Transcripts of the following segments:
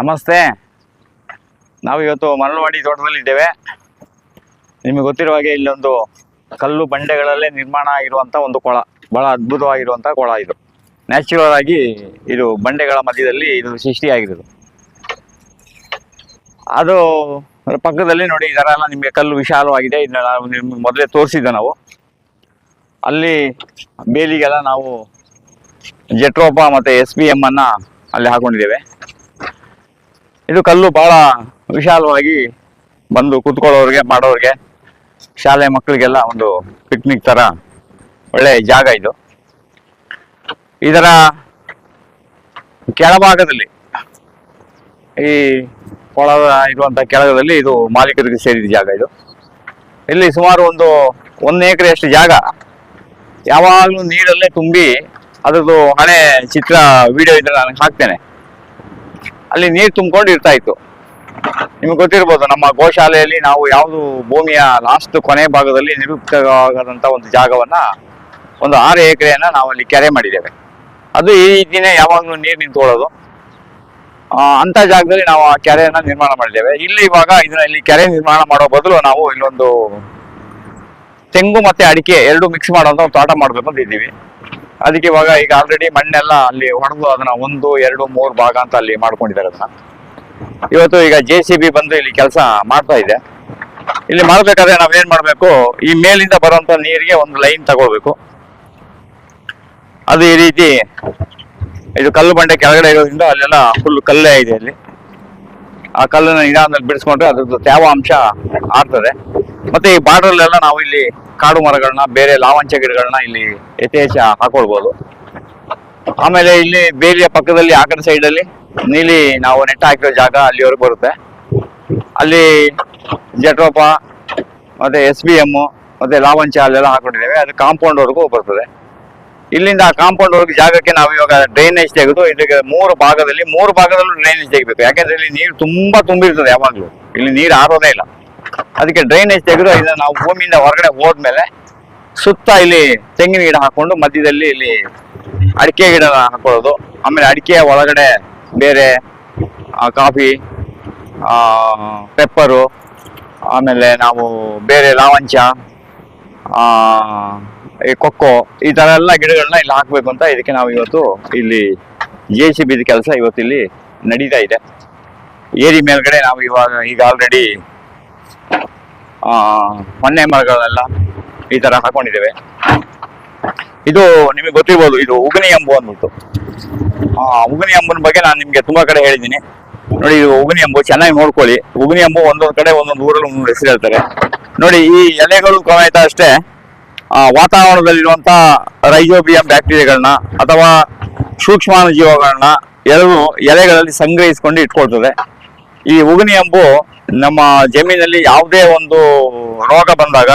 ನಮಸ್ತೆ. ನಾವು ಇವತ್ತು ಮರಳವಾಡಿ ತೋಟದಲ್ಲಿ ಇದ್ದೇವೆ ನಿಮಗೆ ಗೊತ್ತಿರುವ ಹಾಗೆ ಇಲ್ಲೊಂದು ಕಲ್ಲು ಬಂಡೆಗಳಲ್ಲೇ ನಿರ್ಮಾಣ ಆಗಿರುವಂಥ ಒಂದು ಕೊಳ, ಬಹಳ ಅದ್ಭುತವಾಗಿರುವಂಥ ಕೊಳ ಇದು. ನ್ಯಾಚುರಲ್ ಆಗಿ ಇದು ಬಂಡೆಗಳ ಮಧ್ಯದಲ್ಲಿ ಇದು ಸೃಷ್ಟಿಯಾಗಿರೋದು. ಅದು ಪಕ್ಕದಲ್ಲಿ ನೋಡಿ, ಈ ನಿಮಗೆ ಕಲ್ಲು ವಿಶಾಲವಾಗಿದೆ. ಇದನ್ನ ನಾವು ನಿಮ್ಗೆ ಮೊದಲೇ ತೋರಿಸಿದ್ದೆ ನಾವು. ಅಲ್ಲಿ ಬೇಲಿಗೆಲ್ಲ ನಾವು ಜೆಟ್ರೋಪ ಮತ್ತು ಎಸ್ ಬಿ ಎಮ್ಮನ್ನು ಅಲ್ಲಿ ಹಾಕೊಂಡಿದ್ದೇವೆ. ಇದು ಕಲ್ಲು ಬಹಳ ವಿಶಾಲವಾಗಿ ಬಂದು ಕುತ್ಕೊಳ್ಳೋರಿಗೆ, ಮಾಡೋರಿಗೆ, ಶಾಲೆ ಮಕ್ಕಳಿಗೆಲ್ಲ ಒಂದು ಪಿಕ್ನಿಕ್ ತರ ಒಳ್ಳೆ ಜಾಗ ಇದು. ಇದರ ಕೆಳಭಾಗದಲ್ಲಿ ಈ ಕೊಳದ ಇರುವಂತ ಕೆಳಗದಲ್ಲಿ ಇದು ಮಾಲೀಕರಿಗೆ ಸೇರಿದ ಜಾಗ ಇದು. ಇಲ್ಲಿ ಸುಮಾರು ಒಂದು ಒಂದು ಎಕರೆಯಷ್ಟು ಜಾಗ ಯಾವಾಗಲೂ ನೀರಲ್ಲೇ ತುಂಬಿ ಅದರದ್ದು ಹಣೆ ಚಿತ್ರ ವಿಡಿಯೋ ಇದ್ರೆ ನಾನು ಹಾಕ್ತೇನೆ. ಅಲ್ಲಿ ನೀರು ತುಂಬಿಕೊಂಡು ಇರ್ತಾ ಇತ್ತು. ನಿಮ್ಗೆ ಗೊತ್ತಿರ್ಬೋದು, ನಮ್ಮ ಗೋಶಾಲೆಯಲ್ಲಿ ನಾವು ಯಾವುದು ಭೂಮಿಯ ಲಾಸ್ಟ್ ಕೊನೆ ಭಾಗದಲ್ಲಿ ನಿರುಕ್ತವಾಗದಂತ ಒಂದು ಜಾಗವನ್ನ, ಒಂದು ಆರು ಎಕರೆಯನ್ನ ನಾವು ಅಲ್ಲಿ ಕೆರೆ ಮಾಡಿದ್ದೇವೆ. ಅದು ಈ ದಿನ ಯಾವಾಗಲೂ ನೀರು ನಿಂತ್ಕೊಳ್ಳೋದು. ಅಂತ ಜಾಗದಲ್ಲಿ ನಾವು ಆ ಕೆರೆಯನ್ನ ನಿರ್ಮಾಣ ಮಾಡಿದ್ದೇವೆ. ಇಲ್ಲಿ ಇವಾಗ ಇದನ್ನ ಇಲ್ಲಿ ಕೆರೆ ನಿರ್ಮಾಣ ಮಾಡೋ ಬದಲು ನಾವು ಇಲ್ಲೊಂದು ತೆಂಗು ಮತ್ತೆ ಅಡಿಕೆ ಎರಡು ಮಿಕ್ಸ್ ಮಾಡೋ ಒಂದು ತೋಟ ಮಾಡ್ಬೇಕು ಅಂತ ಇದ್ದೀವಿ. ಅದಕ್ಕೆ ಇವಾಗ ಈಗ ಆಲ್ರೆಡಿ ಮಣ್ಣೆಲ್ಲ ಅಲ್ಲಿ ಒಣಗು, ಅದನ್ನ ಒಂದು, ಎರಡು, ಮೂರು ಭಾಗ ಅಂತ ಅಲ್ಲಿ ಮಾಡ್ಕೊಂಡಿದ್ದಾರೆ ಅದನ್ನ ಇವತ್ತು ಈಗ ಜೆ ಸಿ ಬಂದು ಇಲ್ಲಿ ಕೆಲಸ ಮಾಡ್ತಾ ಇದೆ. ಇಲ್ಲಿ ಮಾಡ್ಬೇಕಾದ್ರೆ ನಾವೇನ್ ಮಾಡ್ಬೇಕು, ಈ ಮೇಲಿಂದ ಬರುವಂತ ನೀರಿಗೆ ಒಂದು ಲೈನ್ ತಗೋಬೇಕು. ಅದು ಈ ರೀತಿ ಇದು ಕಲ್ಲು ಬಂಡೆ ಕೆಳಗಡೆ ಇರೋದ್ರಿಂದ ಅಲ್ಲೆಲ್ಲ ಫುಲ್ ಕಲ್ಲೇ ಇದೆ ಅಲ್ಲಿ ಆ ಕಲ್ಲನ್ನ ನಿಧಾನದಲ್ಲಿ ಬಿಡಿಸ್ಕೊಂಡ್ರೆ ಅದ್ರದ್ದು ತೇವಾಂಶ ಆಗ್ತದೆ. ಮತ್ತೆ ಈ ಬಾರ್ಡ್ರಲ್ಲೆಲ್ಲ ನಾವು ಇಲ್ಲಿ ಕಾಡು ಮರಗಳನ್ನ, ಬೇರೆ ಲಾವಂಚ ಗಿಡಗಳನ್ನ ಇಲ್ಲಿ ಯಥೇಚ್ಛ ಹಾಕೊಳ್ಬೋದು. ಆಮೇಲೆ ಇಲ್ಲಿ ಬೇಲಿಯ ಪಕ್ಕದಲ್ಲಿ ಆ ಕಡೆ ಸೈಡ್ ಅಲ್ಲಿ ನೀಲಿ ನಾವು ನೆಟ್ಟ ಹಾಕಿರೋ ಜಾಗ ಅಲ್ಲಿವರೆಗೆ ಬರುತ್ತೆ. ಅಲ್ಲಿ ಜಟ್ರೋಪ, ಮತ್ತೆ ಎಸ್ ಬಿ ಎಂ, ಮತ್ತೆ ಲಾವಂಚ ಅಲ್ಲೆಲ್ಲ ಹಾಕೊಂಡಿದ್ದೇವೆ. ಅದು ಕಾಂಪೌಂಡ್ ವರ್ಗೂ ಬರ್ತದೆ. ಇಲ್ಲಿಂದ ಆ ಕಾಂಪೌಂಡ್ ವರ್ಗ ಜಾಗಕ್ಕೆ ನಾವು ಇವಾಗ ಡ್ರೈನೇಜ್ ತೆಗೆದು ಇದಕ್ಕೆ ಮೂರು ಭಾಗದಲ್ಲಿ, ಮೂರು ಭಾಗದಲ್ಲೂ ಡ್ರೈನೇಜ್ ತೆಗಿಬೇಕು. ಯಾಕೆಂದ್ರೆ ಇಲ್ಲಿ ನೀರು ತುಂಬಾ ತುಂಬಿರ್ತದೆ ಯಾವಾಗ್ಲೂ. ಇಲ್ಲಿ ನೀರು ಆರೋದೇ ಇಲ್ಲ. ಅದಕ್ಕೆ ಡ್ರೈನೇಜ್ ತೆಗೆದು ಇಲ್ಲ ನಾವು ಭೂಮಿಯಿಂದ ಹೊರಗಡೆ ಹೋದ್ಮೇಲೆ ಸುತ್ತ ಇಲ್ಲಿ ತೆಂಗಿನ ಗಿಡ ಹಾಕೊಂಡು ಮಧ್ಯದಲ್ಲಿ ಇಲ್ಲಿ ಅಡಿಕೆ ಗಿಡ ಹಾಕೊಳ್ಳೋದು. ಆಮೇಲೆ ಅಡಿಕೆ ಒಳಗಡೆ ಬೇರೆ ಕಾಫಿ ಪೆಪ್ಪರು, ಆಮೇಲೆ ನಾವು ಬೇರೆ ಲಾವಂಚ ಈ ಕೊಕ್ಕೋ, ಈ ಥರ ಎಲ್ಲ ಗಿಡಗಳನ್ನ ಇಲ್ಲಿ ಹಾಕಬೇಕು ಅಂತ ಇದಕ್ಕೆ ನಾವು ಇವತ್ತು ಇಲ್ಲಿ ಜೆ ಸಿ ಬಿದ ಕೆಲಸ ಇವತ್ತು ಇಲ್ಲಿ ನಡೀತಾ ಇದೆ. ಏರಿ ಮೇಲ್ಗಡೆ ನಾವು ಇವಾಗ ಈಗ ಆಲ್ರೆಡಿ ಮೊನ್ನೆ ಮರಗಳನ್ನೆಲ್ಲ ಈ ತರ ಹಾಕೊಂಡಿದ್ದೇವೆ. ಇದು ನಿಮಗೆ ಗೊತ್ತಿರ್ಬೋದು ಇದು ಉಗನಿ ಅಂಬು ಅಂದ್ಬಿಟ್ಟು. ಉಗನಿ ಅಂಬನ ಬಗ್ಗೆ ನಾನು ನಿಮ್ಗೆ ತುಂಬಾ ಕಡೆ ಹೇಳಿದ್ದೀನಿ. ನೋಡಿ ಇದು ಉಗನಿ ಅಂಬು ಚೆನ್ನಾಗಿ ನೋಡ್ಕೊಳ್ಳಿ. ಉಗನಿ ಅಂಬು ಒಂದೊಂದು ಕಡೆ ಒಂದೊಂದು ಊರಲ್ಲಿ ಒಂದೊಂದು ಹೆಸರು ಹೇಳ್ತಾರೆ. ನೋಡಿ ಈ ಎಲೆಗಳು ಸಮೇತ ಅಷ್ಟೇ ಆ, ವಾತಾವರಣದಲ್ಲಿರುವಂತ ರೈಜೋಬಿಯಂ ಬ್ಯಾಕ್ಟೀರಿಯಾಗಳನ್ನ ಅಥವಾ ಸೂಕ್ಷ್ಮಾಣು ಜೀವಗಳನ್ನ ಎರಡು ಎಲೆಗಳಲ್ಲಿ ಸಂಗ್ರಹಿಸಿಕೊಂಡು ಇಟ್ಕೊಳ್ತದೆ. ಈ ಉಗನಿ ಅಂಬು ನಮ್ಮ ಜಮೀನಲ್ಲಿ ಯಾವುದೇ ಒಂದು ರೋಗ ಬಂದಾಗ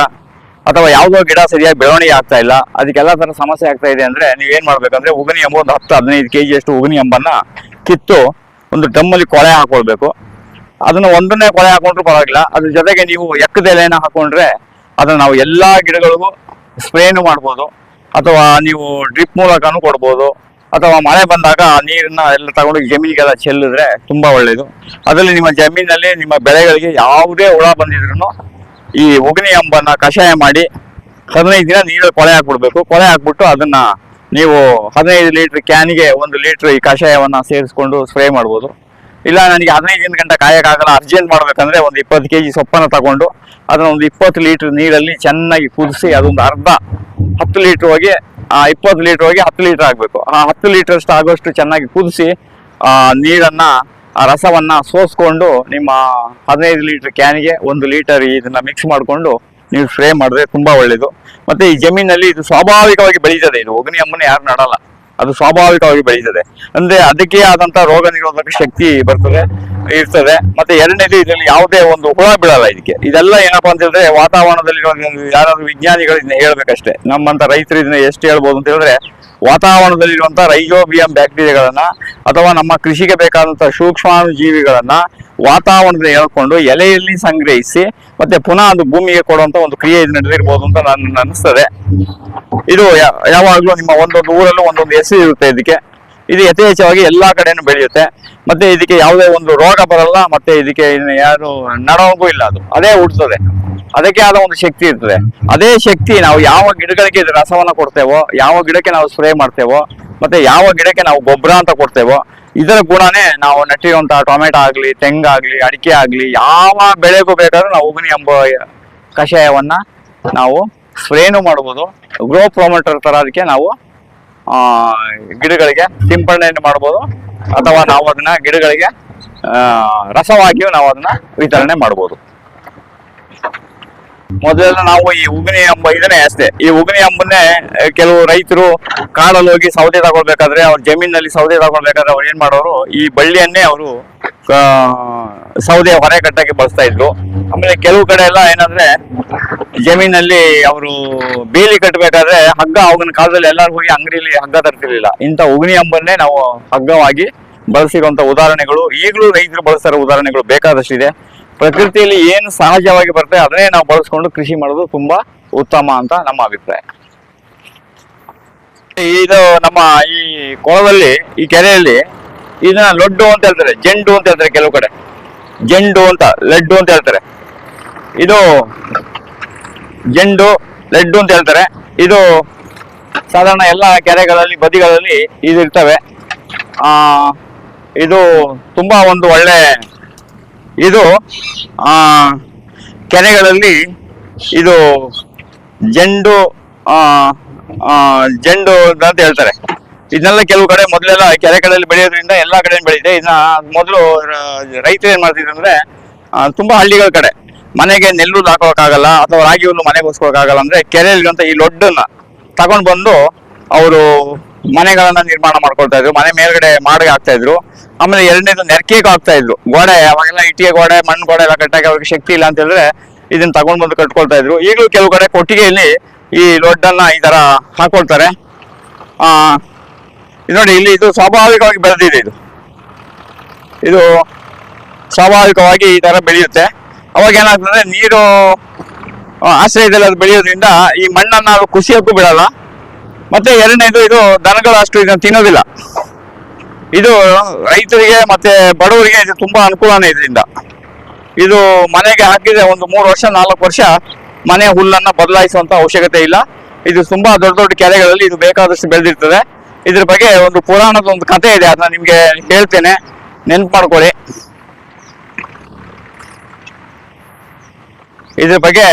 ಅಥವಾ ಯಾವುದೋ ಗಿಡ ಸರಿಯಾಗಿ ಬೆಳವಣಿಗೆ ಆಗ್ತಾ ಇಲ್ಲ, ಅದಕ್ಕೆಲ್ಲ ಥರ ಸಮಸ್ಯೆ ಆಗ್ತಾ ಇದೆ ಅಂದ್ರೆ ನೀವೇನು ಮಾಡ್ಬೇಕಂದ್ರೆ ಉಗನಿ ಎಂಬ ಒಂದು ಹತ್ತು ಹದಿನೈದು ಕೆಜಿ ಅಷ್ಟು ಉಗನಿ ಎಂಬನ್ನ ಕಿತ್ತು ಒಂದು ಡ್ರಮ್ಮಲ್ಲಿ ಕೊಳೆ ಹಾಕೊಳ್ಬೇಕು. ಅದನ್ನ ಒಂದನ್ನೇ ಕೊಳೆ ಹಾಕೊಂಡ್ರು ಪರವಾಗಿಲ್ಲ, ಅದ್ರ ಜೊತೆಗೆ ನೀವು ಎಕ್ಕದ ಎಲೆನ ಹಾಕೊಂಡ್ರೆ ಅದನ್ನ ನಾವು ಎಲ್ಲಾ ಗಿಡಗಳಿಗೂ ಸ್ಪ್ರೇನು ಮಾಡ್ಬೋದು, ಅಥವಾ ನೀವು ಡ್ರಿಪ್ ಮೂಲಕನೂ ಕೊಡ್ಬೋದು. ಅಥವಾ ಮಳೆ ಬಂದಾಗ ನೀರನ್ನ ಎಲ್ಲ ತಗೊಂಡು ಜಮೀನಿಗೆಲ್ಲ ಚೆಲ್ಲಿದ್ರೆ ತುಂಬಾ ಒಳ್ಳೇದು. ಅದರಲ್ಲಿ ನಿಮ್ಮ ಜಮೀನಲ್ಲಿ ನಿಮ್ಮ ಬೆಳೆಗಳಿಗೆ ಯಾವುದೇ ಹುಳ ಬಂದಿದ್ರು ಈ ಉಗ್ನಿ ಅಂಬನ್ನ ಕಷಾಯ ಮಾಡಿ ಹದಿನೈದು ದಿನ ನೀರಲ್ಲಿ ಕೊಳೆ ಹಾಕ್ಬಿಡ್ಬೇಕು. ಕೊಳೆ ಹಾಕ್ಬಿಟ್ಟು ಅದನ್ನ ನೀವು ಹದಿನೈದು ಲೀಟರ್ ಕ್ಯಾನಿಗೆ ಒಂದು ಲೀಟರ್ ಈ ಕಷಾಯವನ್ನ ಸೇರಿಸ್ಕೊಂಡು ಸ್ಪ್ರೇ ಮಾಡ್ಬೋದು. ಇಲ್ಲ, ನನಗೆ ಹದಿನೈದು ದಿನ ಗಂಟೆ ಕಾಯಕ್ಕಾಗಲ್ಲ ಅರ್ಜೆಂಟ್ ಮಾಡ್ಬೇಕಂದ್ರೆ ಒಂದು ಇಪ್ಪತ್ತು ಕೆ ಜಿ ಸೊಪ್ಪನ್ನ ತಗೊಂಡು ಅದನ್ನ ಒಂದು ಇಪ್ಪತ್ತು ಲೀಟರ್ ನೀರಲ್ಲಿ ಚೆನ್ನಾಗಿ ಕುದಿಸಿ ಅದೊಂದು ಅರ್ಧ ಹತ್ತು ಲೀಟರ್ ಹೋಗಿ ಇಪ್ಪತ್ತು ಲೀಟರ್ ಹೋಗಿ ಹತ್ತು ಲೀಟರ್ ಆಗಬೇಕು. ಆ ಹತ್ತು ಲೀಟರ್ ಅಷ್ಟು ಆಗೋಷ್ಟು ಚೆನ್ನಾಗಿ ಕುದಿಸಿ, ಆ, ನೀರನ್ನ, ಆ, ರಸವನ್ನ ಸೋಸ್ಕೊಂಡು ನಿಮ್ಮ ಹದಿನೈದು ಲೀಟರ್ ಕ್ಯಾನಿಗೆ ಒಂದು ಲೀಟರ್ ಇದನ್ನ ಮಿಕ್ಸ್ ಮಾಡಿಕೊಂಡು ನೀವು ಸ್ಪ್ರೇ ಮಾಡಿದ್ರೆ ತುಂಬಾ ಒಳ್ಳೇದು. ಮತ್ತೆ ಈ ಜಮೀನಲ್ಲಿ ಇದು ಸ್ವಾಭಾವಿಕವಾಗಿ ಬೆಳೀತದೆ. ಇದು ಒಗ್ನಿ ಅಮ್ಮನ ಯಾರು ನಡಲ್ಲ. ಅದು ಸ್ವಾಭಾವಿಕವಾಗಿ ಬೆಳೀತದೆ. ಅಂದ್ರೆ ಅದಕ್ಕೆ ಆದಂತ ರೋಗ ನಿರೋಧಕ ಶಕ್ತಿ ಬರ್ತದೆ. ಇರ್ತದೆ. ಮತ್ತೆ ಎರಡನೇದು ಇದರಲ್ಲಿ ಯಾವುದೇ ಒಂದು ಹುಳ ಬೀಳಲ್ಲ ಇದಕ್ಕೆ. ಇದೆಲ್ಲ ಏನಪ್ಪಾ ಅಂತ ಹೇಳಿದ್ರೆ ವಾತಾವರಣದಲ್ಲಿ ಯಾರಾದ್ರೂ ವಿಜ್ಞಾನಿಗಳು ಇದನ್ನ ಹೇಳ್ಬೇಕಷ್ಟೇ. ನಮ್ಮಂತ ರೈತರು ಇದನ್ನ ಎಷ್ಟು ಹೇಳ್ಬೋದು ಅಂತ ಹೇಳಿದ್ರೆ ವಾತಾವರಣದಲ್ಲಿರುವಂತಹ ರೈಜೋಬಿಯಂ ಬ್ಯಾಕ್ಟೀರಿಯಾಗಳನ್ನ ಅಥವಾ ನಮ್ಮ ಕೃಷಿಗೆ ಬೇಕಾದಂತಹ ಸೂಕ್ಷ್ಮಾಣು ಜೀವಿಗಳನ್ನ ವಾತಾವರಣದಲ್ಲಿ ಹೇಳ್ಕೊಂಡು ಎಲೆಯಲ್ಲಿ ಸಂಗ್ರಹಿಸಿ ಮತ್ತೆ ಪುನಃ ಅದು ಭೂಮಿಗೆ ಕೊಡುವಂತ ಒಂದು ಕ್ರಿಯೆ ಇದು ನಡೆದಿರ್ಬೋದು ಅಂತ ನನ್ನ ಅನಿಸ್ತದೆ. ಇದು ಯಾವಾಗ್ಲೂ ನಿಮ್ಮ ಒಂದೊಂದು ಊರಲ್ಲೂ ಒಂದೊಂದು ಹೆಸರು ಇರುತ್ತೆ ಇದಕ್ಕೆ. ಇದು ಯಥೇಚ್ಛವಾಗಿ ಎಲ್ಲಾ ಕಡೆನೂ ಬೆಳೆಯುತ್ತೆ. ಮತ್ತೆ ಇದಕ್ಕೆ ಯಾವುದೇ ಒಂದು ರೋಗ ಬರಲ್ಲ, ಮತ್ತೆ ಇದಕ್ಕೆ ಯಾರು ನಡೋಗೂ ಇಲ್ಲ ಅದು. ಅದೇ ಹುಡ್ತದೆ ಅದಕ್ಕೆ ಆದ ಒಂದು ಶಕ್ತಿ ಇರ್ತದೆ. ಅದೇ ಶಕ್ತಿ ನಾವು ಯಾವ ಗಿಡಗಳಿಗೆ ಇದು ರಸವನ್ನ ಕೊಡ್ತೇವೋ, ಯಾವ ಗಿಡಕ್ಕೆ ನಾವು ಸ್ಪ್ರೇ ಮಾಡ್ತೇವೋ, ಮತ್ತೆ ಯಾವ ಗಿಡಕ್ಕೆ ನಾವು ಗೊಬ್ಬರ ಅಂತ ಕೊಡ್ತೇವೋ, ಇದರ ಗುಣನೇ ನಾವು ನೆಟ್ಟಿರುವಂತಹ ಟೊಮೆಟೊ ಆಗ್ಲಿ ತೆಂಗಾಗ್ಲಿ ಅಡಿಕೆ ಆಗ್ಲಿ, ಯಾವ ಬೆಳೆಗೂ ಬೇಕಾದ್ರೂ ನಾವು ಉಗುನಿ ಎಂಬ ಕಷಾಯವನ್ನ ನಾವು ಸ್ಪ್ರೇನು ಮಾಡ್ಬೋದು. ಗ್ರೋ ಪ್ರೊಮೋಟರ್ ತರ ಅದಕ್ಕೆ ನಾವು ಗಿಡಗಳಿಗೆ ಸಿಂಪಡಣೆಯನ್ನು ಮಾಡ್ಬೋದು. ಅಥವಾ ನಾವು ಅದನ್ನ ಗಿಡಗಳಿಗೆ ರಸವಾಗಿಯೂ ನಾವು ಅದನ್ನ ವಿತರಣೆ ಮಾಡ್ಬೋದು. ಮೊದಲೆಲ್ಲ ನಾವು ಈ ಉಗನಿ ಎಂಬ ಇದನ್ನೇ ಅಷ್ಟೇ. ಈ ಉಗನಿ ಎಂಬನ್ನೇ ಕೆಲವು ರೈತರು ಕಾಡಲ್ಲಿ ಹೋಗಿ ಸೌದೆ ತಗೊಳ್ಬೇಕಾದ್ರೆ ಅವ್ರ ಜಮೀನಲ್ಲಿ ಸೌದೆ ತಗೊಳ್ಬೇಕಾದ್ರೆ ಅವ್ರು ಏನ್ ಮಾಡೋರು, ಈ ಬಳ್ಳಿಯನ್ನೇ ಅವರು ಸೌದೆ ಹೊರೆ ಕಟ್ಟಕ್ಕೆ ಬಳಸ್ತಾ ಇದ್ರು. ಆಮೇಲೆ ಕೆಲವು ಕಡೆ ಎಲ್ಲ ಏನಂದ್ರೆ, ಜಮೀನಲ್ಲಿ ಅವರು ಬೇಲಿ ಕಟ್ಟಬೇಕಾದ್ರೆ ಹಗ್ಗ ಅವಾಗಿನ ಕಾಲದಲ್ಲಿ ಎಲ್ಲರೂ ಹೋಗಿ ಅಂಗಡಿಲಿ ಹಗ್ಗ ತರ್ತಿರ್ಲಿಲ್ಲ. ಇಂಥ ಉಗನಿ ಅಂಬನ್ನೇ ನಾವು ಹಗ್ಗವಾಗಿ ಬಳಸಿರುವಂತ ಉದಾಹರಣೆಗಳು. ಈಗಲೂ ರೈತರು ಬಳಸ್ತಾರ ಉದಾಹರಣೆಗಳು ಬೇಕಾದಷ್ಟಿದೆ. ಪ್ರಕೃತಿಯಲ್ಲಿ ಏನು ಸಹಜವಾಗಿ ಬರ್ತದೆ, ಅದನ್ನೇ ನಾವು ಬಳಸ್ಕೊಂಡು ಕೃಷಿ ಮಾಡೋದು ತುಂಬಾ ಉತ್ತಮ ಅಂತ ನಮ್ಮ ಅಭಿಪ್ರಾಯ. ಇದು ನಮ್ಮ ಈ ಕೊಳದಲ್ಲಿ, ಈ ಕೆರೆಯಲ್ಲಿ ಇದನ್ನ ಲೊಡ್ಡು ಅಂತ ಹೇಳ್ತಾರೆ, ಜೆಂಡು ಅಂತ ಹೇಳ್ತಾರೆ ಕೆಲವು ಕಡೆ. ಜೆಂಡು ಅಂತ, ಲಡ್ಡು ಅಂತ ಹೇಳ್ತಾರೆ. ಇದು ಜೆಂಡು, ಲಡ್ಡು ಅಂತ ಹೇಳ್ತಾರೆ. ಇದು ಸಾಧಾರಣ ಎಲ್ಲ ಕೆರೆಗಳಲ್ಲಿ, ಬದಿಗಳಲ್ಲಿ ಇದು ಇರ್ತವೆ ಇದು ತುಂಬಾ ಒಂದು ಒಳ್ಳೆ ಇದು ಕೆರೆಗಳಲ್ಲಿ ಇದು ಜೆಂಡು ಜೆಂಡು ಅಂತ ಹೇಳ್ತಾರೆ. ಇದನ್ನೆಲ್ಲ ಕೆಲವು ಕಡೆ ಮೊದಲೆಲ್ಲ ಕೆರೆಗಳಲ್ಲಿ ಬೆಳೆಯೋದ್ರಿಂದ ಎಲ್ಲಾ ಕಡೆ ಬೆಳೀತೆ ಇದನ್ನ ಮೊದಲು ರೈತರು ಏನ್ ಮಾಡ್ತಿದ್ರು ಅಂದ್ರೆ ತುಂಬಾ ಹಳ್ಳಿಗಳ ಕಡೆ. ಮನೆಗೆ ನೆಲ್ಲು ಹಾಕೋಕ್ಕಾಗಲ್ಲ ಅಥವಾ ರಾಗಿ ಹುಲ್ಲು ಮನೆಗೆ ಆಗಲ್ಲ ಅಂದ್ರೆ ಕೆರೆಯಲ್ಲಿರುವಂತ ಈ ಲೊಡ್ಡನ್ನ ತಗೊಂಡ್ ಬಂದು ಅವರು ಮನೆಗಳನ್ನ ನಿರ್ಮಾಣ ಮಾಡ್ಕೊಳ್ತಾ ಇದ್ರು, ಮನೆ ಮೇಲ್ಗಡೆ ಮಾಡಿ ಹಾಕ್ತಾ ಇದ್ರು. ಆಮೇಲೆ ಎರಡನೇದು ನೆರಕೇಗೆ ಹಾಕ್ತಾ ಇದ್ರು. ಗೋಡೆ, ಅವಾಗೆಲ್ಲ ಇಟ್ಟಿಗೆ ಗೋಡೆ, ಮಣ್ಣು ಗೋಡೆ ಎಲ್ಲ ಕಟ್ಟಾಗಿ ಅವ್ರಿಗೆ ಶಕ್ತಿ ಇಲ್ಲ ಅಂತ ಹೇಳಿದ್ರೆ ಇದನ್ನ ತಗೊಂಡ್ ಬಂದು ಕಟ್ಕೊಳ್ತಾ ಇದ್ರು. ಈಗಲೂ ಕೆಲವು ಕಡೆ ಕೊಟ್ಟಿಗೆಯಲ್ಲಿ ಈ ಲೊಡ್ಡನ್ನ ಈ ತರ ಹಾಕೊಳ್ತಾರೆ. ಆ ನೋಡಿ, ಇಲ್ಲಿ ಇದು ಸ್ವಾಭಾವಿಕವಾಗಿ ಬೆಳೆದಿದೆ ಇದು. ಇದು ಸ್ವಾಭಾವಿಕವಾಗಿ ಈ ತರ ಬೆಳೆಯುತ್ತೆ. ಅವಾಗ ಏನಾಗ್ತದೆ, ನೀರು ಆಶ್ರಯದಲ್ಲಿ ಅದು ಬೆಳೆಯೋದ್ರಿಂದ ಈ ಮಣ್ಣನ್ನ ಅದು ಕುಸಿಯೋಕ್ಕೂ ಬಿಡಲ್ಲ. ಮತ್ತೆ ಎರಡನೇದು ಇದು ದನಗಳು ಅಷ್ಟು ಇದನ್ನು ತಿನ್ನೋದಿಲ್ಲ. ಇದು ರೈತರಿಗೆ ಮತ್ತೆ ಬಡವರಿಗೆ ಇದು ತುಂಬಾ ಅನುಕೂಲನೇ ಇದರಿಂದ. ಇದು ಮನೆಗೆ ಹಾಕಿದ್ರೆ ಒಂದು ಮೂರು ವರ್ಷ, ನಾಲ್ಕು ವರ್ಷ ಮನೆ ಹುಲ್ಲನ್ನ ಬದಲಾಯಿಸುವಂತ ಅವಶ್ಯಕತೆ ಇಲ್ಲ. ಇದು ತುಂಬಾ ದೊಡ್ಡ ದೊಡ್ಡ ಕೆರೆಗಳಲ್ಲಿ ಇದು ಬೇಕಾದಷ್ಟು ಬೆಳೆದಿರ್ತದೆ. ಇದ್ರ ಬಗ್ಗೆ ಒಂದು ಪುರಾಣದ ಒಂದು ಕಥೆ ಇದೆ, ಅದನ್ನ ನಿಮ್ಗೆ ಹೇಳ್ತೇನೆ. ನೆನ್ಪು ಮಾಡ್ಕೊಳ್ಳಿ. ಇದ್ರ ಬಗ್ಗೆ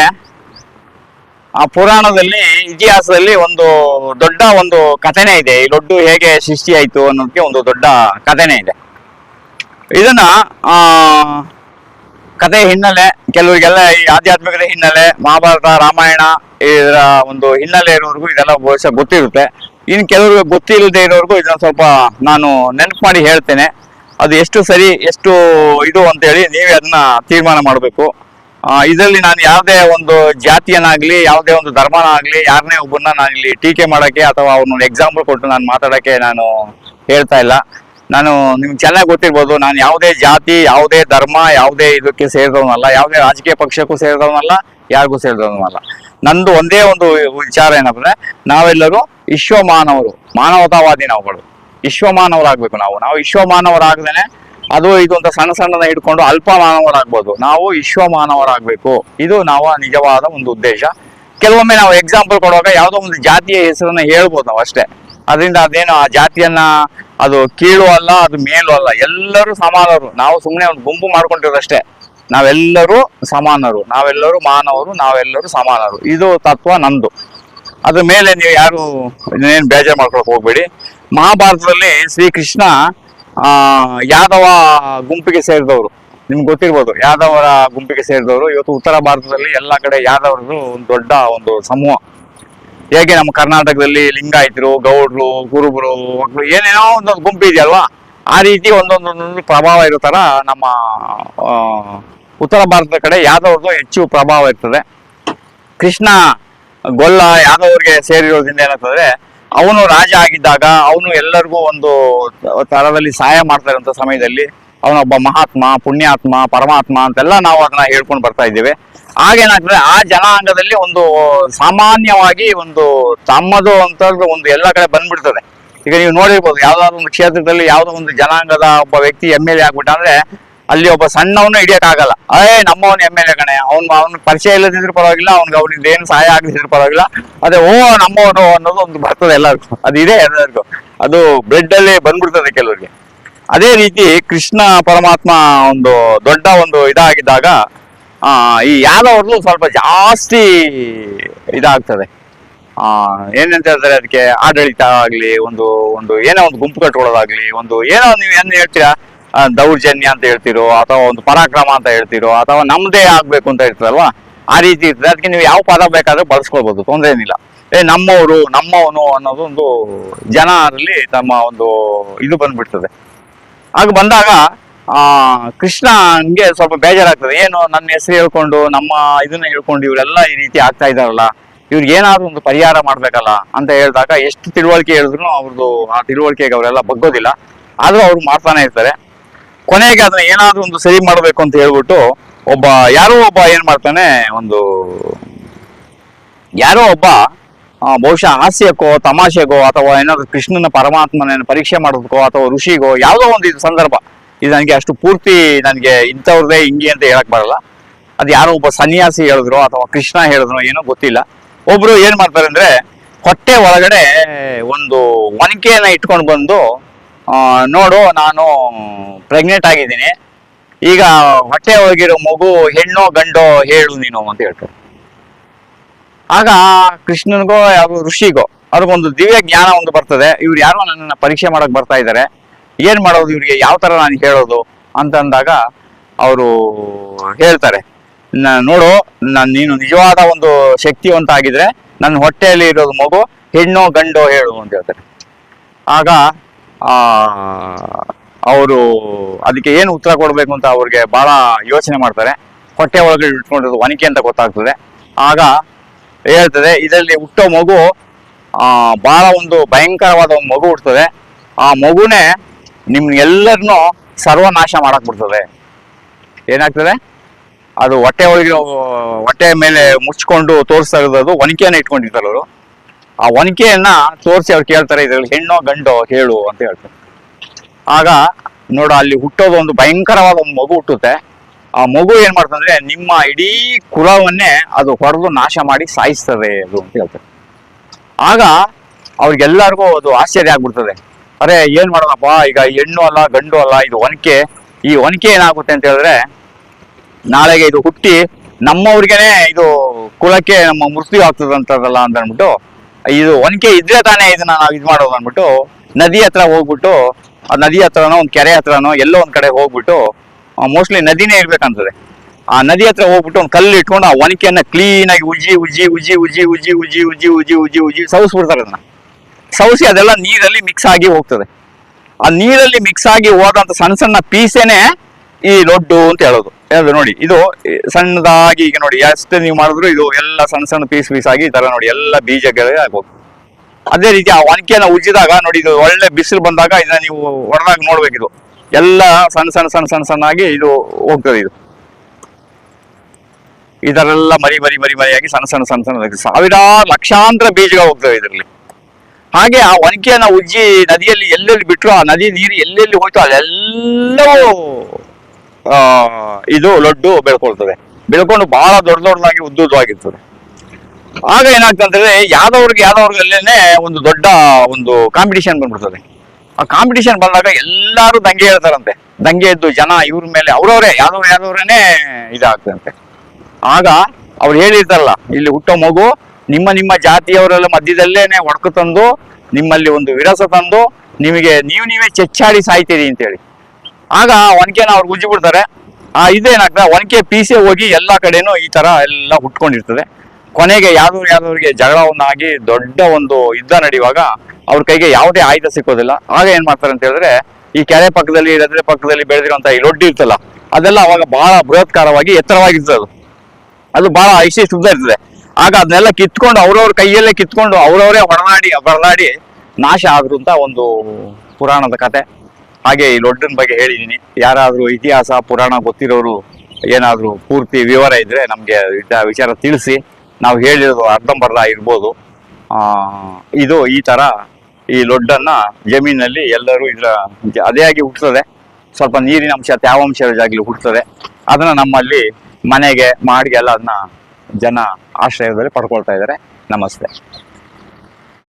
ಆ ಪುರಾಣದಲ್ಲಿ, ಇತಿಹಾಸದಲ್ಲಿ ಒಂದು ದೊಡ್ಡ ಒಂದು ಕಥೆನೇ ಇದೆ. ಈ ಲೊಡ್ಡು ಹೇಗೆ ಆಯ್ತು ಅನ್ನೋದಕ್ಕೆ ಒಂದು ದೊಡ್ಡ ಕಥೆನೇ ಇದೆ. ಇದನ್ನ, ಆ ಕತೆ ಹಿನ್ನೆಲೆ, ಕೆಲವರಿಗೆಲ್ಲ ಈ ಆಧ್ಯಾತ್ಮಿಕದ ಹಿನ್ನೆಲೆ, ಮಹಾಭಾರತ, ರಾಮಾಯಣ, ಇದರ ಒಂದು ಹಿನ್ನೆಲೆ ಇರೋರ್ಗು ಇದೆಲ್ಲ ಬಹುಶಃ ಗೊತ್ತಿರುತ್ತೆ. ಇನ್ನು ಕೆಲವ್ರಿಗೆ ಗೊತ್ತಿಲ್ಲದೆ ಇರೋರ್ಗು ಇದನ್ನ ಸ್ವಲ್ಪ ನಾನು ನೆನಪು ಮಾಡಿ ಹೇಳ್ತೇನೆ. ಅದು ಎಷ್ಟು ಸರಿ, ಎಷ್ಟು ಇದು ಅಂತೇಳಿ ನೀವೇ ಅದನ್ನ ತೀರ್ಮಾನ ಮಾಡಬೇಕು. ಇದರಲ್ಲಿ ನಾನು ಯಾವುದೇ ಒಂದು ಜಾತಿಯನ್ನಾಗ್ಲಿ, ಯಾವುದೇ ಒಂದು ಧರ್ಮನಾಗ್ಲಿ ಯಾರನ್ನೇ ಒಬ್ಬರನ್ನ ನಾನು ಟೀಕೆ ಮಾಡಕ್ಕೆ ಅಥವಾ ಅವ್ರನ್ನ ಎಕ್ಸಾಂಪಲ್ ಕೊಟ್ಟು ನಾನು ಮಾತಾಡಕ್ಕೆ ನಾನು ಹೇಳ್ತಾ ಇಲ್ಲ. ನಾನು ನಿಮ್ಗೆ ಚೆನ್ನಾಗಿ ಗೊತ್ತಿರ್ಬೋದು, ನಾನು ಯಾವುದೇ ಜಾತಿ, ಯಾವುದೇ ಧರ್ಮ, ಯಾವುದೇ ಇದಕ್ಕೆ ಸೇರಿದವನಲ್ಲ, ಯಾವುದೇ ರಾಜಕೀಯ ಪಕ್ಷಕ್ಕೂ ಸೇರಿದವನಲ್ಲ, ಯಾರಿಗೂ ಸೇರಿದವನಲ್ಲ. ನಂದು ಒಂದೇ ಒಂದು ವಿಚಾರ ಏನಂದ್ರೆ ನಾವೆಲ್ಲರೂ ವಿಶ್ವ ಮಾನವರು ಮಾನವತಾವಾದಿ ನಾವುಗಳು. ವಿಶ್ವ ಮಾನವರಾಗ್ಬೇಕು ನಾವು. ನಾವು ವಿಶ್ವ ಮಾನವರಾಗ್ದೇನೆ ಅದು ಇದು ಅಂತ ಸಣ್ಣ ಸಣ್ಣದ ಹಿಡ್ಕೊಂಡು ಅಲ್ಪ ಮಾನವರಾಗ್ಬೋದು. ನಾವು ವಿಶ್ವ ಮಾನವರಾಗಬೇಕು. ಇದು ನಾವು ನಿಜವಾದ ಒಂದು ಉದ್ದೇಶ. ಕೆಲವೊಮ್ಮೆ ನಾವು ಎಕ್ಸಾಂಪಲ್ ಕೊಡುವಾಗ ಯಾವುದೋ ಒಂದು ಜಾತಿಯ ಹೆಸರನ್ನ ಹೇಳ್ಬೋದು ನಾವು ಅಷ್ಟೇ. ಅದರಿಂದ ಅದೇನು ಆ ಜಾತಿಯನ್ನ ಅದು ಕೀಳು ಅಲ್ಲ, ಅದು ಮೇಲು ಅಲ್ಲ. ಎಲ್ಲರೂ ಸಮಾನರು. ನಾವು ಸುಮ್ಮನೆ ಒಂದು ಗುಂಪು ಮಾಡ್ಕೊಂಡಿರೋದಷ್ಟೇ ನಾವೆಲ್ಲರೂ ಸಮಾನರು. ನಾವೆಲ್ಲರೂ ಮಾನವರು, ನಾವೆಲ್ಲರೂ ಸಮಾನರು. ಇದು ತತ್ವ ನಂದು. ಅದ್ರ ಮೇಲೆ ನೀವು ಯಾರು ಬೇಜಾರು ಮಾಡ್ಕೊಳಕ್ ಹೋಗ್ಬೇಡಿ. ಮಹಾಭಾರತದಲ್ಲಿ ಶ್ರೀಕೃಷ್ಣ ಆ, ಯಾದವ ಗುಂಪಿಗೆ ಸೇರಿದವರು. ನಿಮ್ಗೆ ಗೊತ್ತಿರ್ಬೋದು, ಯಾದವರ ಗುಂಪಿಗೆ ಸೇರಿದವರು. ಇವತ್ತು ಉತ್ತರ ಭಾರತದಲ್ಲಿ ಎಲ್ಲ ಕಡೆ ಯಾದವರದು ಒಂದು ದೊಡ್ಡ ಒಂದು ಸಮೂಹ. ಹೇಗೆ ನಮ್ಮ ಕರ್ನಾಟಕದಲ್ಲಿ ಲಿಂಗಾಯತರು, ಗೌಡ್ರು ಕುರುಬರು ಮಕ್ಕಳು, ಏನೇನೋ ಒಂದೊಂದು ಗುಂಪು ಇದೆಯಲ್ವಾ? ಆ ರೀತಿ ಒಂದೊಂದೊಂದೊಂದು ಪ್ರಭಾವ ಇರೋ ಥರ ನಮ್ಮ ಉತ್ತರ ಭಾರತದ ಕಡೆ ಯಾದವ್ರದ್ದು ಹೆಚ್ಚು ಪ್ರಭಾವ ಇರ್ತದೆ. ಕೃಷ್ಣ ಗೊಲ್ಲ ಯಾದವ್ರಿಗೆ ಸೇರಿರೋದ್ರಿಂದ ಏನಾಗ್ತದೆ ಅವನು ರಾಜ ಆಗಿದ್ದಾಗ ಅವನು ಎಲ್ಲರಿಗೂ ಒಂದು ತರದಲ್ಲಿ ಸಹಾಯ ಮಾಡ್ತಾ ಇರುವಂತ ಸಮಯದಲ್ಲಿ ಅವನೊಬ್ಬ ಮಹಾತ್ಮ, ಪುಣ್ಯಾತ್ಮ, ಪರಮಾತ್ಮ ಅಂತೆಲ್ಲ ನಾವು ಅದನ್ನ ಹೇಳ್ಕೊಂಡು ಬರ್ತಾ ಇದ್ದೇವೆ. ಆಗೇನಾಗ್ತದೆ ಆ ಜನಾಂಗದಲ್ಲಿ ಒಂದು ಸಾಮಾನ್ಯವಾಗಿ ಒಂದು ತಮ್ಮದು ಅಂತ ಒಂದು ಎಲ್ಲ ಕಡೆ ಬಂದ್ಬಿಡ್ತದೆ. ಈಗ ನೀವು ನೋಡಿರ್ಬೋದು, ಯಾವ್ದಾದ್ರು ಒಂದು ಕ್ಷೇತ್ರದಲ್ಲಿ ಯಾವ್ದೋ ಒಂದು ಜನಾಂಗದ ಒಬ್ಬ ವ್ಯಕ್ತಿ ಎಂ ಎಲ್ ಎ ಆಗ್ಬಿಟ್ಟ ಅಂದ್ರೆ ಅಲ್ಲಿ ಒಬ್ಬ ಸಣ್ಣವನು ಹಿಡಿಯಕ್ ಆಗಲ್ಲ ಅದೇ ನಮ್ಮವನ್ ಎಂ ಎಲ್ ಎ ಕಣೆ. ಅವ್ನ್, ಅವ್ನ ಪರಿಚಯ ಇಲ್ಲದಿದ್ರು ಪರವಾಗಿಲ್ಲ, ಅವ್ನಿಗೆ ಅವ್ನಿಗೆ ಏನು ಸಹಾಯ ಆಗದಿದ್ರು ಪರವಾಗಿಲ್ಲ. ಅದೇ, ಓ, ನಮ್ಮವನು ಅನ್ನೋದು ಒಂದು ಬರ್ತದೆ ಎಲ್ಲರಿಗೂ ಅದಿದೆ ಎಲ್ಲರಿಗೂ ಅದು ಬ್ಲಡ್ ಅಲ್ಲಿ ಬಂದ್ಬಿಡ್ತದೆ ಕೆಲವರಿಗೆ. ಅದೇ ರೀತಿ ಕೃಷ್ಣ ಪರಮಾತ್ಮ ಒಂದು ದೊಡ್ಡ ಒಂದು ಇದಾಗಿದ್ದಾಗ, ಆ, ಈ ಯಾದವ್ರದ್ದು ಸ್ವಲ್ಪ ಜಾಸ್ತಿ ಇದಾಗ್ತದೆ. ಆ, ಏನಂತ ಹೇಳ್ತಾರೆ ಅದಕ್ಕೆ? ಆಡಳಿತ ಆಗ್ಲಿ, ಒಂದು ಒಂದು, ಏನೋ ಒಂದು ಗುಂಪು ಕಟ್ಕೊಳ್ಳೋದಾಗ್ಲಿ, ಒಂದು, ಏನೋ ನೀವು ಏನ್ ಹೇಳ್ತೀರಾ? ದೌರ್ಜನ್ಯ ಅಂತ ಹೇಳ್ತಿರೋ, ಅಥವಾ ಒಂದು ಪರಾಕ್ರಮ ಅಂತ ಹೇಳ್ತಿರೋ, ಅಥವಾ ನಮ್ಮದೇ ಆಗ್ಬೇಕು ಅಂತ ಹೇಳ್ತಾರಲ್ವಾ? ಆ ರೀತಿ ಇರ್ತದೆ. ಅದಕ್ಕೆ ನೀವು ಯಾವ ಪದ ಬೇಕಾದ್ರೂ ಬಳಸ್ಕೊಳ್ಬೋದು, ತೊಂದರೆ ಏನಿಲ್ಲ. ಏ, ನಮ್ಮವರು, ನಮ್ಮವನು ಅನ್ನೋದು ಒಂದು ಜನರಲ್ಲಿ ತಮ್ಮ ಒಂದು ಇದು ಬಂದ್ಬಿಡ್ತದೆ. ಆಗ ಬಂದಾಗ, ಆ ಕೃಷ್ಣನ್ಗೆ ಸ್ವಲ್ಪ ಬೇಜಾರಾಗ್ತದೆ. ಏನು, ನನ್ನ ಹೆಸರು ಹೇಳ್ಕೊಂಡು, ನಮ್ಮ ಇದನ್ನ ಹೇಳ್ಕೊಂಡು ಇವರೆಲ್ಲ ಈ ರೀತಿ ಆಗ್ತಾ ಇದಾರಲ್ಲ ಇವ್ರಿಗೆ ಏನಾದ್ರು ಒಂದು ಪರಿಹಾರ ಮಾಡ್ಬೇಕಲ್ಲ ಅಂತ ಹೇಳಿದಾಗ ಎಷ್ಟು ತಿಳುವಳಿಕೆ ಹೇಳಿದ್ರು ಅವ್ರದ್ದು ಆ ತಿಳುವಳಿಕೆಗೆ ಅವರೆಲ್ಲ ಬಗ್ಗೋದಿಲ್ಲ. ಆದ್ರೂ ಅವ್ರು ಮಾಡ್ತಾನೆ ಇರ್ತಾರೆ. ಕೊನೆಗೆ ಅದನ್ನ ಏನಾದ್ರೂ ಒಂದು ಸರಿ ಮಾಡಬೇಕು ಅಂತ ಹೇಳ್ಬಿಟ್ಟು ಒಬ್ಬ, ಯಾರೋ ಒಬ್ಬ ಏನ್ ಮಾಡ್ತಾನೆ, ಒಂದು ಯಾರೋ ಒಬ್ಬ ಬಹುಶಃ ಹಾಸ್ಯಕ್ಕೋ, ತಮಾಷೆಗೋ, ಅಥವಾ ಏನಾದ್ರು ಕೃಷ್ಣನ ಪರಮಾತ್ಮನ ಪರೀಕ್ಷೆ ಮಾಡೋದಕ್ಕೋ, ಅಥವಾ ಋಷಿಗೋ, ಯಾವುದೋ ಒಂದು ಇದು ಸಂದರ್ಭ, ಇದು ನನಗೆ ಅಷ್ಟು ಪೂರ್ತಿ ನನಗೆ ಇಂಥವ್ರದೇ ಹಿಂಗೆ ಅಂತ ಹೇಳಕ್ ಬರಲ್ಲ. ಅದು ಯಾರೋ ಒಬ್ಬ ಸನ್ಯಾಸಿ ಹೇಳಿದ್ರು, ಅಥವಾ ಕೃಷ್ಣ ಹೇಳಿದ್ರು, ಏನೋ ಗೊತ್ತಿಲ್ಲ. ಒಬ್ರು ಏನ್ ಮಾಡ್ತಾರೆ ಅಂದ್ರೆ, ಹೊಟ್ಟೆ ಒಳಗಡೆ ಒಂದು ಒನಕೆಯನ್ನ ಇಟ್ಕೊಂಡು ಬಂದು ನೋಡು, ನಾನು ಪ್ರೆಗ್ನೆಂಟ್ ಆಗಿದ್ದೀನಿ. ಈಗ ಹೊಟ್ಟೆ ಒಳಗಿರೋ ಮಗು ಹೆಣ್ಣೋ ಗಂಡೋ ಹೇಳು ನೀನು ಅಂತ ಹೇಳ್ತಾರೆ. ಆಗ ಕೃಷ್ಣನಿಗೋ ಯಾವ ಋಷಿಗೋ, ಅವ್ರಿಗೊಂದು ದಿವ್ಯ ಜ್ಞಾನ ಒಂದು ಬರ್ತದೆ. ಇವ್ರು ಯಾರೋ ನನ್ನನ್ನ ಪರೀಕ್ಷೆ ಮಾಡಕ್ ಬರ್ತಾ ಇದ್ದಾರೆ ಏನ್ ಮಾಡೋದು ಇವ್ರಿಗೆ? ಯಾವ ತರ ನಾನು ಹೇಳೋದು? ಅಂತ ಅಂದಾಗ ಅವರು ಹೇಳ್ತಾರೆ. ನೋಡು ನಾನು ನೀನು ನಿಜವಾದ ಒಂದು ಶಕ್ತಿವಂತ ಆಗಿದ್ರೆ ನನ್ನ ಹೊಟ್ಟೆಯಲ್ಲಿ ಇರೋದು ಮಗು ಹೆಣ್ಣೋ ಗಂಡೋ ಹೇಳು ಅಂತ ಹೇಳ್ತಾರೆ. ಆಗ ಅವರು ಅದಕ್ಕೆ ಏನು ಉತ್ತರ ಕೊಡಬೇಕು ಅಂತ ಅವ್ರಿಗೆ ಬಹಳ ಯೋಚನೆ ಮಾಡ್ತಾರೆ. ಹೊಟ್ಟೆ ಒಳಗೆ ಇಟ್ಕೊಂಡಿರೋದು ವನಿಕೆ ಅಂತ ಗೊತ್ತಾಗ್ತದೆ. ಆಗ ಹೇಳ್ತದೆ, ಇದರಲ್ಲಿ ಹುಟ್ಟೋ ಮಗು ಬಹಳ ಒಂದು ಭಯಂಕರವಾದ ಒಂದು ಮಗು ಹುಡ್ತದೆ ಆ ಮಗುನೇ ನಿಮ್ಗೆಲ್ಲರನ್ನೂ ಸರ್ವನಾಶ ಮಾಡಕ್ ಬಿಡ್ತದೆ. ಏನಾಗ್ತದೆ? ಅದು ಹೊಟ್ಟೆ ಒಳಗೆ ಹೊಟ್ಟೆ ಮೇಲೆ ಮುಚ್ಕೊಂಡು ತೋರಿಸ್ತಾ ಇರೋದು ಒನಿಕೆಯನ್ನು ಇಟ್ಕೊಂಡಿರ್ತಾರೆ ಅವರು. ಆ ಒನಕೆಯನ್ನ ತೋರಿಸಿ ಅವ್ರು ಕೇಳ್ತಾರೆ ಇದ್ರಲ್ಲಿ ಹೆಣ್ಣೋ ಗಂಡೋ ಹೇಳು ಅಂತ ಹೇಳ್ತಾರೆ. ಆಗ ನೋಡ, ಅಲ್ಲಿ ಹುಟ್ಟೋದು ಒಂದು ಭಯಂಕರವಾದ ಒಂದು ಮಗು ಹುಟ್ಟುತ್ತೆ. ಆ ಮಗು ಏನ್ ಮಾಡ್ತಂದ್ರೆ ನಿಮ್ಮ ಇಡೀ ಕುಲವನ್ನೇ ಅದು ಹೊಡೆದು ನಾಶ ಮಾಡಿ ಸಾಯಿಸ್ತದೆ ಅದು ಅಂತ ಹೇಳ್ತಾರೆ. ಆಗ ಅವ್ರಿಗೆಲ್ಲರಿಗೂ ಅದು ಆಶ್ಚರ್ಯ ಆಗ್ಬಿಡ್ತದೆ. ಅರೆ, ಏನ್ ಮಾಡೋದಪ್ಪ? ಈಗ ಹೆಣ್ಣು ಅಲ್ಲ, ಗಂಡು ಅಲ್ಲ, ಇದು ಒನಕೆ. ಈ ಒನಕೆ ಏನಾಗುತ್ತೆ ಅಂತ ಹೇಳಿದ್ರೆ, ನಾಳೆಗೆ ಇದು ಹುಟ್ಟಿ ನಮ್ಮವ್ರಿಗೆನೆ ಇದು ಕುಲಕ್ಕೆ ನಮ್ಮ ಮೃತ್ಯು ಆಗ್ತದಂತದಲ್ಲ ಅಂತ ಅಂದ್ಬಿಟ್ಟು ಇದು ಒನಕೆ ಇದ್ರೆ ತಾನೇ ಇದನ್ನ ನಾವು ಇದು ಮಾಡೋದು ಅಂದ್ಬಿಟ್ಟು ನದಿ ಹತ್ರ ಹೋಗ್ಬಿಟ್ಟು, ಆ ನದಿ ಹತ್ರನೋ, ಒಂದು ಕೆರೆ ಹತ್ರನೋ, ಎಲ್ಲೋ ಒಂದು ಕಡೆ ಹೋಗ್ಬಿಟ್ಟು ಮೋಸ್ಟ್ಲಿ ನದಿನೇ ಇರ್ಬೇಕಂತದೆ. ಆ ನದಿ ಹತ್ರ ಹೋಗ್ಬಿಟ್ಟು ಒಂದು ಕಲ್ಲು ಇಟ್ಕೊಂಡು ಆ ಒನಕೆಯನ್ನ ಕ್ಲೀನ್ ಆಗಿ ಉಜ್ಜಿ ಉಜ್ಜಿ ಉಜ್ಜಿ ಉಜ್ಜಿ ಉಜ್ಜಿ ಉಜ್ಜಿ ಉಜ್ಜಿ ಉಜ್ಜಿ ಉಜ್ಜಿ ಉಜ್ಜಿ ಸೌಸ್ಬಿಡ್ತಾರೆ ಅದನ್ನ. ಸೌಸಿ ಅದೆಲ್ಲ ನೀರಲ್ಲಿ ಮಿಕ್ಸ್ ಆಗಿ ಹೋಗ್ತದೆ. ಆ ನೀರಲ್ಲಿ ಮಿಕ್ಸ್ ಆಗಿ ಹೋದಂತ ಸಣ್ಣ ಸಣ್ಣ ಪೀಸೇನೆ ಈ ಲೊಡ್ಡು ಅಂತ ಹೇಳೋದು. ಹೇಳೋದು ನೋಡಿ ಇದು ಸಣ್ಣದಾಗಿ ಈಗ ನೋಡಿ ಎಷ್ಟು ನೀವು ಮಾಡಿದ್ರು ಇದು ಎಲ್ಲ ಸಣ್ಣ ಸಣ್ಣ ಪೀಸ್ ಪೀಸ್ ಆಗಿ ಈ ತರ ನೋಡಿ ಎಲ್ಲ ಬೀಜಗಳೇ ಆಗ್ಬೋದು. ಅದೇ ರೀತಿ ಆ ಒನಕೆನ ಉಜ್ಜಿದಾಗ ನೋಡಿ ಇದು ಒಳ್ಳೆ ಬಿಸಿಲು ಬಂದಾಗ ಇದನ್ನ ನೀವು ನೋಡ್ಬೇಕು ಇದು. ಎಲ್ಲ ಸಣ್ಣ ಸಣ್ಣ ಸಣ್ಣ ಸಣ್ಣ ಸಣ್ಣ ಆಗಿ ಇದು ಹೋಗ್ತದೆ ಇದು. ಇದರೆಲ್ಲ ಮರಿ ಮರಿ ಮರಿ ಮರಿಯಾಗಿ ಸಣ್ಣ ಸಣ್ಣ ಸಣ್ಣ ಸಣ್ಣ ಸಾವಿರಾರು ಲಕ್ಷಾಂತರ ಬೀಜಗಳು ಹೋಗ್ತವೆ ಇದರಲ್ಲಿ. ಹಾಗೆ ಆ ಒನಕೆಯನ್ನ ಉಜ್ಜಿ ನದಿಯಲ್ಲಿ ಎಲ್ಲೆಲ್ಲಿ ಬಿಟ್ಟರು ಆ ನದಿ ನೀರು ಎಲ್ಲೆಲ್ಲಿ ಹೋಯ್ತು ಅಲ್ಲೆಲ್ಲವೂ ಆ, ಇದು ಲಡ್ಡು ಬೆಳ್ಕೊಳ್ತದೆ. ಬೆಳ್ಕೊಂಡು ಬಹಳ ದೊಡ್ಡ ದೊಡ್ಡದಾಗಿ ಉದ್ದುದ್ದವಾಗಿರ್ತದೆ ಆಗ ಏನಾಗ್ತಂದ್ರೆ ಯಾವ್ದವ್ರಿಗೆ ಯಾವ್ದವ್ರಿಗಲ್ಲೇನೆ ಒಂದು ದೊಡ್ಡ ಒಂದು ಕಾಂಪಿಟೇಷನ್ ಬಂದ್ಬಿಡ್ತದೆ. ಆ ಕಾಂಪಿಟೇಷನ್ ಬಂದಾಗ ಎಲ್ಲಾರು ದಂಗೆ ಹೇಳ್ತಾರಂತೆ. ದಂಗೆ ಎದ್ದು ಜನ ಇವ್ರ ಮೇಲೆ ಅವ್ರವ್ರೆ ಯಾವ್ದವ್ರು ಯಾವ್ದವ್ರೇನೆ ಇದಾಗ್ತಂತೆ ಆಗ ಅವ್ರು ಹೇಳಿರ್ತಾರಲ್ಲ, ಇಲ್ಲಿ ಹುಟ್ಟೋ ಮಗು ನಿಮ್ಮ ನಿಮ್ಮ ಜಾತಿಯವರೆಲ್ಲ ಮಧ್ಯದಲ್ಲೇನೆ ಒಡಕು ತಂದು, ನಿಮ್ಮಲ್ಲಿ ಒಂದು ವಿರಸ ತಂದು, ನಿಮಗೆ ನೀವು ನೀವೇ ಚೆಚ್ಚಾಡಿ ಸಾಯ್ತೀರಿ ಅಂತೇಳಿ. ಆಗ ಒನಕೆನ ಅವ್ರು ಉಜ್ಜಿ ಬಿಡ್ತಾರೆ ಆ ಇದೇನಾಗ್ತದೆ ಒನಕೆ ಪೀಸೆ ಹೋಗಿ ಎಲ್ಲ ಕಡೆನೂ ಈ ತರ ಎಲ್ಲ ಹುಟ್ಕೊಂಡಿರ್ತದೆ. ಕೊನೆಗೆ ಯಾವ್ದವ್ರು ಯಾವ್ದವ್ರಿಗೆ ಜಗಳವನ್ನಾಗಿ ದೊಡ್ಡ ಒಂದು ಯುದ್ಧ ನಡೆಯುವಾಗ ಅವ್ರ ಕೈಗೆ ಯಾವುದೇ ಆಯುಧ ಸಿಕ್ಕೋದಿಲ್ಲ. ಆಗ ಏನ್ ಮಾಡ್ತಾರೆ ಅಂತ ಹೇಳಿದ್ರೆ, ಈ ಕೆರೆ ಪಕ್ಕದಲ್ಲಿ ರದ್ರೆ ಪಕ್ಕದಲ್ಲಿ ಬೆಳೆದಿರುವಂತ ಈ ರೊಡ್ಡಿ ಇರ್ತಲ್ಲ, ಅದೆಲ್ಲ ಅವಾಗ ಬಹಳ ಬೃಹತ್ಕಾರವಾಗಿ ಎತ್ತರವಾಗಿರ್ತದೆ ಅದು. ಅದು ಬಹಳ ಇಷ್ಟಿಷ್ಟು ಉದ್ದ ಇರ್ತದೆ. ಆಗ ಅದನ್ನೆಲ್ಲ ಕಿತ್ಕೊಂಡು ಅವ್ರವ್ರ ಕೈಯಲ್ಲೇ ಕಿತ್ಕೊಂಡು ಅವ್ರವರೇ ಹೊಡನಾಡಿ ಬರನಾಡಿ ನಾಶ ಆದ್ರು ಅಂತ ಒಂದು ಪುರಾಣದ ಕತೆ. ಹಾಗೆ ಈ ಲೊಡ್ಡನ ಬಗ್ಗೆ ಹೇಳಿದ್ದೀನಿ ಯಾರಾದರೂ ಇತಿಹಾಸ, ಪುರಾಣ ಗೊತ್ತಿರೋರು ಏನಾದರೂ ಪೂರ್ತಿ ವಿವರ ಇದ್ರೆ ನಮಗೆ ವಿಚಾರ ತಿಳಿಸಿ. ನಾವು ಹೇಳಿರೋದು ಅರ್ಧಂಬರ್ಧ ಇರ್ಬೋದು ಇದು ಈ ತರ ಈ ಲೊಡ್ಡನ್ನು ಜಮೀನಲ್ಲಿ ಎಲ್ಲರೂ ಇದರ ಅದೇ ಆಗಿ ಹುಟ್ಟುತ್ತದೆ ಸ್ವಲ್ಪ ನೀರಿನ ಅಂಶ ತ್ಯಾವಾಂಶ ಜಾಗಲಿ ಹುಟ್ಟುತ್ತದೆ ಅದನ್ನ ನಮ್ಮಲ್ಲಿ ಮನೆಗೆ, ಮಾಡಿಗೆ ಎಲ್ಲ ಅದನ್ನ ಜನ ಆಶ್ರಯದಲ್ಲಿ ಪಡ್ಕೊಳ್ತಾ ಇದ್ದಾರೆ ನಮಸ್ತೆ.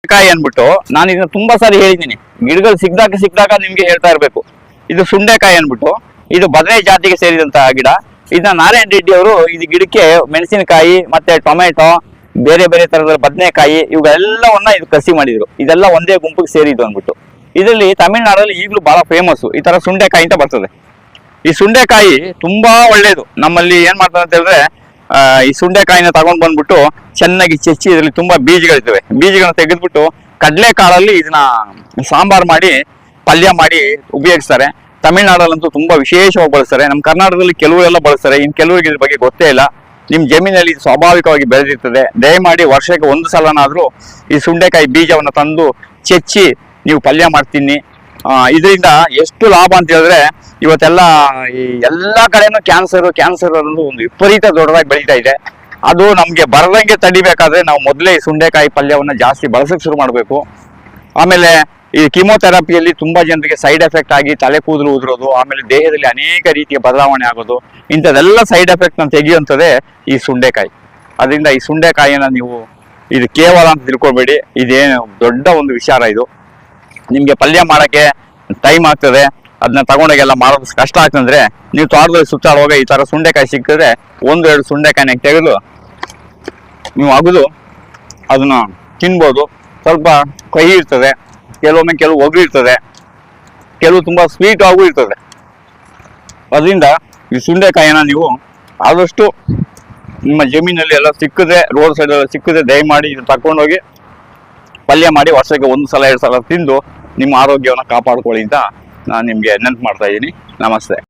ಕಾಯಿ ಅನ್ಬಿಟ್ಟು ನಾನು ಇದನ್ನ ತುಂಬಾ ಸಾರಿ ಹೇಳಿದ್ದೀನಿ. ಗಿಡಗಳು ಸಿಗ್ದಾಗ ಸಿಕ್ದಾಗ ನಿಮ್ಗೆ ಹೇಳ್ತಾ ಇರ್ಬೇಕು. ಇದು ಸುಂಡೆಕಾಯಿ ಅನ್ಬಿಟ್ಟು ಇದು ಬದನೆ ಜಾತಿಗೆ ಸೇರಿದಂತಹ ಗಿಡ. ಇದನ್ನ ನಾರಾಯಣ ರೆಡ್ಡಿ ಅವರು ಇದು ಗಿಡಕ್ಕೆ ಮೆಣಸಿನಕಾಯಿ ಮತ್ತೆ ಟೊಮೆಟೊ, ಬೇರೆ ಬೇರೆ ತರದ ಬದನೆಕಾಯಿ ಇವುಗಳೆಲ್ಲವನ್ನ ಇದು ಕಸಿ ಮಾಡಿದ್ರು. ಇದೆಲ್ಲ ಒಂದೇ ಗುಂಪಿಗೆ ಸೇರಿದ್ದು ಅಂದ್ಬಿಟ್ಟು. ಇದರಲ್ಲಿ ತಮಿಳ್ನಾಡಲ್ಲಿ ಈಗಲೂ ಬಹಳ ಫೇಮಸ್ ಈ ತರ ಸುಂಡೆಕಾಯಿ ಅಂತ ಬರ್ತದೆ. ಈ ಸುಂಡೆಕಾಯಿ ತುಂಬಾ ಒಳ್ಳೇದು. ನಮ್ಮಲ್ಲಿ ಏನ್ ಮಾಡ್ತಾರೆ ಅಂತ ಹೇಳಿದ್ರೆ ಈ ಸುಂಡೆಕಾಯಿನ ತಗೊಂಡ್ ಬಂದ್ಬಿಟ್ಟು ಚೆನ್ನಾಗಿ ಚೆಚ್ಚಿ ಇದರಲ್ಲಿ ತುಂಬಾ ಬೀಜಗಳಿರ್ತವೆ ಬೀಜಗಳನ್ನ ತೆಗೆದ್ಬಿಟ್ಟು ಕಡಲೆ ಕಾಳಲ್ಲಿ ಇದನ್ನ ಸಾಂಬಾರ್ ಮಾಡಿ, ಪಲ್ಯ ಮಾಡಿ ಉಪಯೋಗಿಸ್ತಾರೆ. ತಮಿಳ್ನಾಡಲ್ಲಂತೂ ತುಂಬಾ ವಿಶೇಷವಾಗಿ ಬಳಸ್ತಾರೆ. ನಮ್ಮ ಕರ್ನಾಟಕದಲ್ಲಿ ಕೆಲವರೆಲ್ಲ ಬಳಸ್ತಾರೆ. ಇನ್ ಕೆಲವರಿಗೆ ಇದ್ರ ಬಗ್ಗೆ ಗೊತ್ತೇ ಇಲ್ಲ. ನಿಮ್ ಜಮೀನಲ್ಲಿ ಸ್ವಾಭಾವಿಕವಾಗಿ ಬೆಳೆದಿರ್ತದೆ. ದಯಮಾಡಿ ವರ್ಷಕ್ಕೆ ಒಂದು ಸಲನಾದ್ರೂ ಈ ಸುಂಡೆಕಾಯಿ ಬೀಜವನ್ನ ತಂದು ಚೆಚ್ಚಿ ನೀವು ಪಲ್ಯ ಮಾಡ್ತೀನಿ. ಇದರಿಂದ ಎಷ್ಟು ಲಾಭ ಅಂತ ಹೇಳಿದ್ರೆ ಇವತ್ತೆಲ್ಲ ಈ ಎಲ್ಲಾ ಕಡೆನೂ ಕ್ಯಾನ್ಸರ್ ಕ್ಯಾನ್ಸರ್ ಅನ್ನೋದು ಒಂದು ವಿಪರೀತ ದೊಡ್ಡದಾಗಿ ಬೆಳೀತಾ ಇದೆ. ಅದು ನಮ್ಗೆ ಬರದಂಗೆ ತಡಿಬೇಕಾದ್ರೆ ನಾವು ಮೊದಲೇ ಈ ಸುಂಡೆಕಾಯಿ ಪಲ್ಯವನ್ನ ಜಾಸ್ತಿ ಬಳಸಕ್ ಶುರು ಮಾಡಬೇಕು. ಆಮೇಲೆ ಈ ಕಿಮೋಥೆರಪಿಯಲ್ಲಿ ತುಂಬಾ ಜನರಿಗೆ ಸೈಡ್ ಎಫೆಕ್ಟ್ ಆಗಿ ತಲೆ ಕೂದಲು ಉದುರೋದು, ಆಮೇಲೆ ದೇಹದಲ್ಲಿ ಅನೇಕ ರೀತಿಯ ಬದಲಾವಣೆ ಆಗೋದು, ಇಂಥದೆಲ್ಲ ಸೈಡ್ ಎಫೆಕ್ಟ್ನ ತೆಗೆಯುವಂಥದ್ದೇ ಈ ಸುಂಡೆಕಾಯಿ. ಅದರಿಂದ ಈ ಸುಂಡೆಕಾಯಿಯನ್ನ ನೀವು ಇದು ಕೇವಲ ಅಂತ ತಿಳ್ಕೊಬೇಡಿ, ಇದೇನು ದೊಡ್ಡ ಒಂದು ವಿಚಾರ ಇದು. ನಿಮ್ಗೆ ಪಲ್ಯ ಮಾಡಕ್ಕೆ ಟೈಮ್ ಆಗ್ತದೆ ಅದನ್ನ ತಗೊಂಡೋಗೆಲ್ಲ ಮಾಡೋದು ಕಷ್ಟ ಆಗ್ತಂದ್ರೆ ನೀವು ತೋಟದಲ್ಲಿ ಸುತ್ತಾಡುವಾಗ ಈ ತರ ಸುಂಡೆಕಾಯಿ ಸಿಕ್ಕಿದ್ರೆ ಒಂದು ಎರಡು ಸುಂಡೆಕಾಯಿನ ತೆಗೆದು ನೀವು ಅಗದು ಅದನ್ನ ತಿನ್ಬೋದು. ಸ್ವಲ್ಪ ಕಹಿ ಇರ್ತದೆ, ಕೆಲವೊಮ್ಮೆ ಕೆಲವು ಒಗ್ರು ಇರ್ತದೆ, ಕೆಲವು ತುಂಬಾ ಸ್ವೀಟ್ ಆಗೂ ಇರ್ತದೆ. ಅದರಿಂದ ಈ ಸುಂಡೆಕಾಯಿನ ನೀವು ಆದಷ್ಟು ನಿಮ್ಮ ಜಮೀನಲ್ಲಿ ಎಲ್ಲ ಸಿಕ್ಕಿದ್ರೆ ರೋಡ್ ಸೈಡ್ ಎಲ್ಲ ಸಿಕ್ಕಿದ್ರೆ ದಯಮಾಡಿ ಇದು ತಗೊಂಡೋಗಿ ಪಲ್ಯ ಮಾಡಿ ವರ್ಷಕ್ಕೆ ಒಂದು ಸಲ, ಎರಡು ಸಲ ತಿಂದು ನಿಮ್ಮ ಆರೋಗ್ಯವನ್ನು ಕಾಪಾಡ್ಕೊಳ್ಳಿ ಅಂತ ನಾನು ನಿಮಗೆ ನೆನಪು ಮಾಡ್ತಾ ಇದ್ದೀನಿ. ನಮಸ್ತೆ.